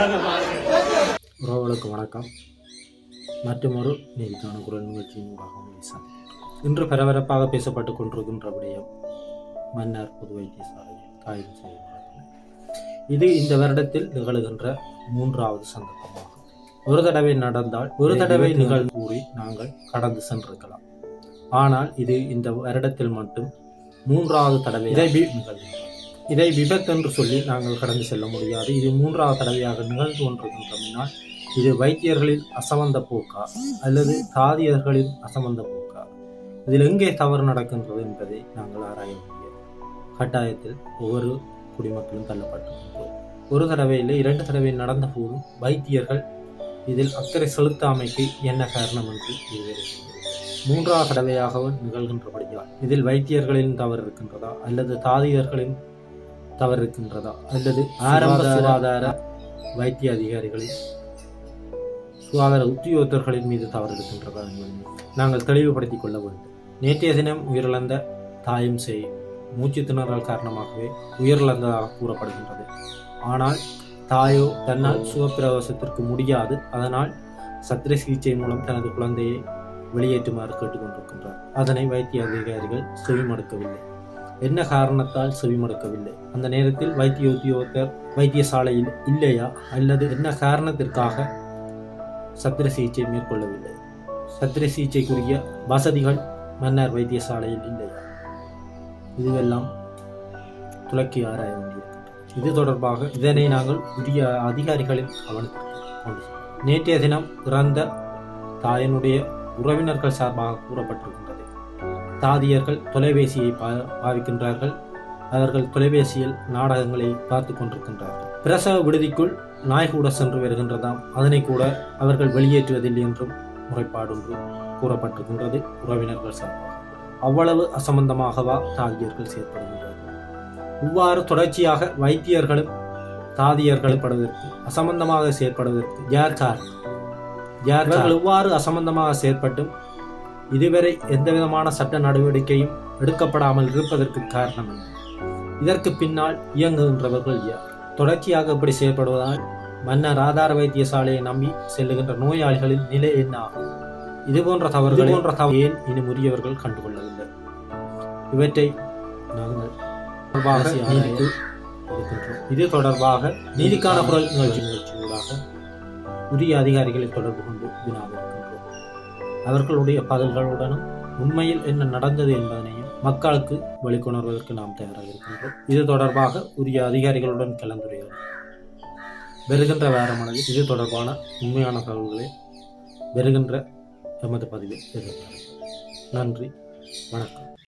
உறவுகளுக்கு வணக்கம். மற்றொரு நீதிக்கான குரல் நிகழ்ச்சியின் ஊடாக. இன்று பரபரப்பாக பேசப்பட்டுக் கொண்டிருக்கின்ற விடயம் மன்னர் பொது வைத்தியசாலையில் காயம் செய்யப்பட்டது இது இந்த வருடத்தில் நிகழுகின்ற மூன்றாவது சந்தர்ப்பமாகும். ஒரு தடவை நடந்தால் ஒரு தடவை நிகழ்வு கூறி நாங்கள் கடந்து சென்றிருக்கலாம். ஆனால் இது இந்த வருடத்தில் மட்டும் மூன்றாவது தடவை நிகழ்கிறது. இதை விபத்து என்று சொல்லி நாங்கள் கடந்து செல்ல முடியாது. இது மூன்றாவது தடவையாக நிகழ்ந்து கொண்டிருக்கின்றனால் இது வைத்தியர்களின் அசமந்த போக்கா? அல்லது தாதியர்களின் அசமந்த போக்கா? இதில் எங்கே தவறு நடக்கின்றது என்பதை நாங்கள் ஆராய முடியாது. கட்டாயத்தில் ஒவ்வொரு குடிமக்களும் தள்ளப்பட்டிருக்கின்றோம் ஒரு தடவையில் இரண்டு தடவை நடந்த போதும் வைத்தியர்கள் இதில் அக்கறை செலுத்தாமைக்கு என்ன காரணம் என்று இதுவரை மூன்றாவது தடவையாகவும் நிகழ்கின்றபடியால் இதில் வைத்தியர்களின் தவறு இருக்கின்றதா? அல்லது தாதியர்களின் தவறு இருக்கின்றதா அல்லது ஆரம்ப சுகாதார வைத்திய அதிகாரிகளின் சுகாதார உத்தியோகத்தர்களின் மீது தவறு இருக்கின்றதா என்பதை நாங்கள் தெளிவுபடுத்திக் கொள்ள வேண்டும். நேற்றைய தினம் உயிரிழந்த தாயும் செய் மூச்சு திணறல் காரணமாகவே உயிரிழந்ததாக கூறப்படுகின்றது. ஆனால் தாயோ தன்னால் சுகப்பிரவேசத்திற்கு முடியாது. அதனால் சத்திர சிகிச்சை மூலம் தனது குழந்தையை வெளியேற்றுமாறு கேட்டுக்கொண்டிருக்கின்றார். அதனை வைத்திய அதிகாரிகள் செவிமடுக்கவில்லை. என்ன காரணத்தால் செவிமடுக்கவில்லை அந்த நேரத்தில் வைத்திய உத்தியோகத்தர் வைத்தியசாலையில் இல்லையா? அல்லது என்ன காரணத்திற்காக சத்திர சிகிச்சை மேற்கொள்ளவில்லை? சத்திர சிகிச்சைக்குரிய வசதிகள் மன்னர் வைத்தியசாலையில் இல்லையா? இதுவெல்லாம் துலக்கி ஆராய வேண்டியது இது தொடர்பாக இதனை நாங்கள் உரிய அதிகாரிகளின் கவனத்திற்கு கொண்டு நேற்றைய தினம் இறந்த தாயனுடைய உறவினர்கள் சார்பாக கூறப்பட்டிருக்கின்றது. தாதியர்கள் தொலைபேசியை பா- பாவிக்கின்றார்கள். அவர்கள் தொலைபேசியில் நாடகங்களை பார்த்து கொண்டிருக்கின்றார்கள். பிரசவ விடுதிக்குள் நாய் கூட சென்று வருகின்றதாம். அதனை கூட அவர்கள் வெளியேற்றுவதில்லை என்றும் முறைப்பாடு கூறப்பட்டிருக்கின்றது உறவினர்கள் சார்பாக. அவ்வளவு அசம்பந்தமாகவா தாதியர்கள் செயற்படுகின்றார்கள்? இவ்வாறு தொடர்ச்சியாக வைத்தியர்களும் தாதியர்களும் படுவதற்கு அசம்பந்தமாக செயற்படுவதற்கு யார் காரணம்? யார் இவ்வாறு அசம்பந்தமாக செயற்பட்டும் இதுவரை எந்தவிதமான சட்ட நடவடிக்கையும் எடுக்கப்படாமல் இருப்பதற்கு காரணம் என்ன? இதற்கு பின்னால் இயங்குகின்றவர்கள் யார்? தொடர்ச்சியாக இப்படி செயல்படுவதால் மன்னர் ஆதார வைத்தியசாலையை நம்பி செல்லுகின்ற நோயாளிகளின் நிலை என்ன ஆகும்? இது போன்ற தவறுகள் போன்ற தவறு ஏன் இனி உரியவர்கள் கண்டுகொள்ளவில்லை? இவற்றை நாங்கள் தொடர்பாக இருக்கின்றோம். இது தொடர்பாக நீதிக்கான குரல் நிகழ்ச்சி நிகழ்ச்சியூடாக உரிய அதிகாரிகளை தொடர்பு கொண்டு வினாவிருக்கின்றோம் அவர்களுடைய பதில்களுடனும் உண்மையில் என்ன நடந்தது என்பதனையும் மக்களுக்கு வெளிக்கொணர்வதற்கு நாம் தயாராக இருக்கின்றோம். இது தொடர்பாக உரிய அதிகாரிகளுடன் கலந்துரையாடும் வருகின்ற வாரமானது இது தொடர்பான உண்மையான தகவல்களை வருகின்ற எமது பதிவில் எதிர்பார்க்கிறோம் நன்றி. வணக்கம்.